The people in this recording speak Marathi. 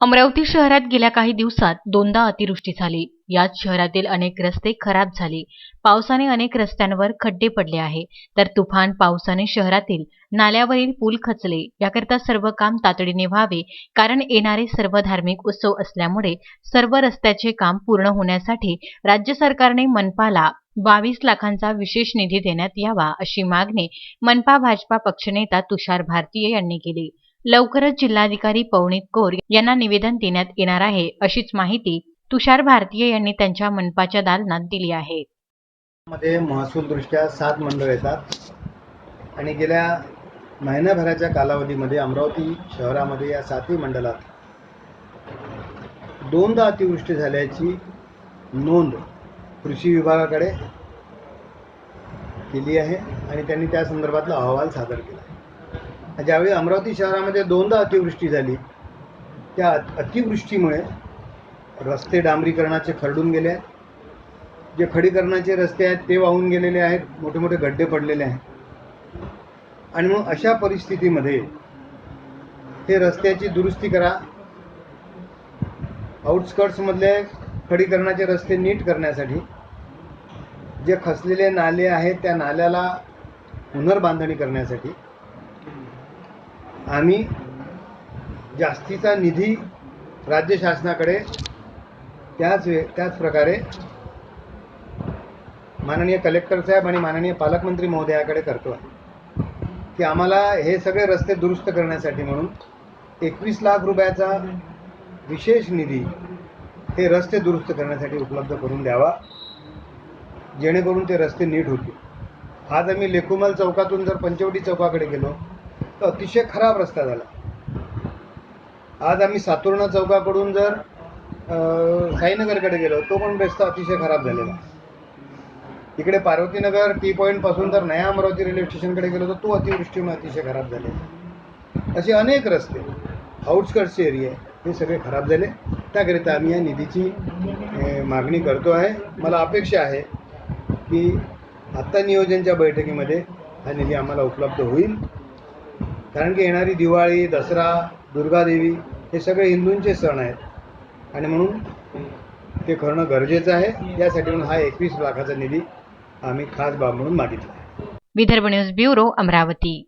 अमरावती शहरात गेल्या काही दिवसात दोनदा अतिवृष्टी झाली. यात शहरातील अनेक रस्ते खराब झाले. पावसाने अनेक रस्त्यांवर खड्डे पडले आहे. तर तुफान पावसाने शहरातील नाल्यावरील पूल खचले. याकरता सर्व काम तातडीने व्हावे कारण येणारे सर्व धार्मिक उत्सव असल्यामुळे सर्व रस्त्याचे काम पूर्ण होण्यासाठी राज्य सरकारने मनपाला बावीस लाखांचा विशेष निधी देण्यात यावा अशी मागणी मनपा भाजपा पक्षनेता तुषार भारतीय यांनी केली. लवकरच जिल्हाधिकारी पवनीत कौर यांना निवेदन देण्यात येणार आहे अशीच माहिती तुषार भारतीय यांनी त्यांच्या मनपाच्या दालनात दिली आहे. मध्ये महसूलदृष्ट्या सात मंडळ येतात. आणि गेल्या महिन्याभराच्या कालावधीमध्ये अमरावती शहरामध्ये या सातही मंडळात दोनदा अतिवृष्टी झाल्याची नोंद कृषी विभागाकडे केली आहे. आणि त्यांनी त्या संदर्भातला अहवाल सादर केला ज्यावेळी अमरावती शहरामध्ये दोनदा अतिवृष्टी झाली त्या अतिवृष्टीमुळे रस्ते डांबरीकरणाचे खरडून गेले आहेत. जे खडीकरणाचे रस्ते आहेत ते वाहून गेलेले आहेत मोठे मोठे गड्डे पडलेले आहेत. आणि मग अशा परिस्थितीमध्ये हे रस्त्याची दुरुस्ती करा. आउटस्कर्ट्समधले खडीकरणाचे रस्ते नीट करण्यासाठी जे खसलेले नाले आहेत त्या नाल्याला पुनर्बांधणी करण्यासाठी आम्ही जास्तीचा निधी राज्य शासनाकडे त्याच वे त्याच प्रकारे माननीय कलेक्टर साहेब आणि माननीय पालकमंत्री महोदयाकडे करतो आहे. की आम्हाला हे सगळे रस्ते दुरुस्त करण्यासाठी म्हणून एकवीस लाख रुपयाचा विशेष निधी हे रस्ते दुरुस्त करण्यासाठी उपलब्ध करून द्यावा जेणेकरून ते रस्ते नीट होतील. आज आम्ही लेखुमल चौकातून जर पंचवटी चौकाकडे गेलो तो अतिशय खराब रस्ता झाला. आज आम्ही सातुर्णा चौकाकडून जर साईनगरकडे गेलो तो पण रस्ता अतिशय खराब झालेला. इकडे पार्वतीनगर टी पॉईंटपासून जर नया अमरावती रेल्वे स्टेशनकडे गेलो तर तो अतिवृष्टीमुळे अतिशय खराब झाले. असे अनेक रस्ते आउटस्कट्सचे एरिया हे सगळे खराब झाले. त्याकरिता आम्ही या निधीची मागणी करतो आहे. मला अपेक्षा आहे की आत्ता नियोजनच्या बैठकीमध्ये हा निधी आम्हाला उपलब्ध होईल. कारण की येणारी दिवाळी दसरा दुर्गादेवी हे सगळे हिंदूंचे सण आहेत. आणि म्हणून ते करणं गरजेचं आहे. यासाठी म्हणून हा एकवीस लाखाचा निधी आम्ही खास बाब म्हणून मागितला विदर्भ न्यूज ब्युरो अमरावती.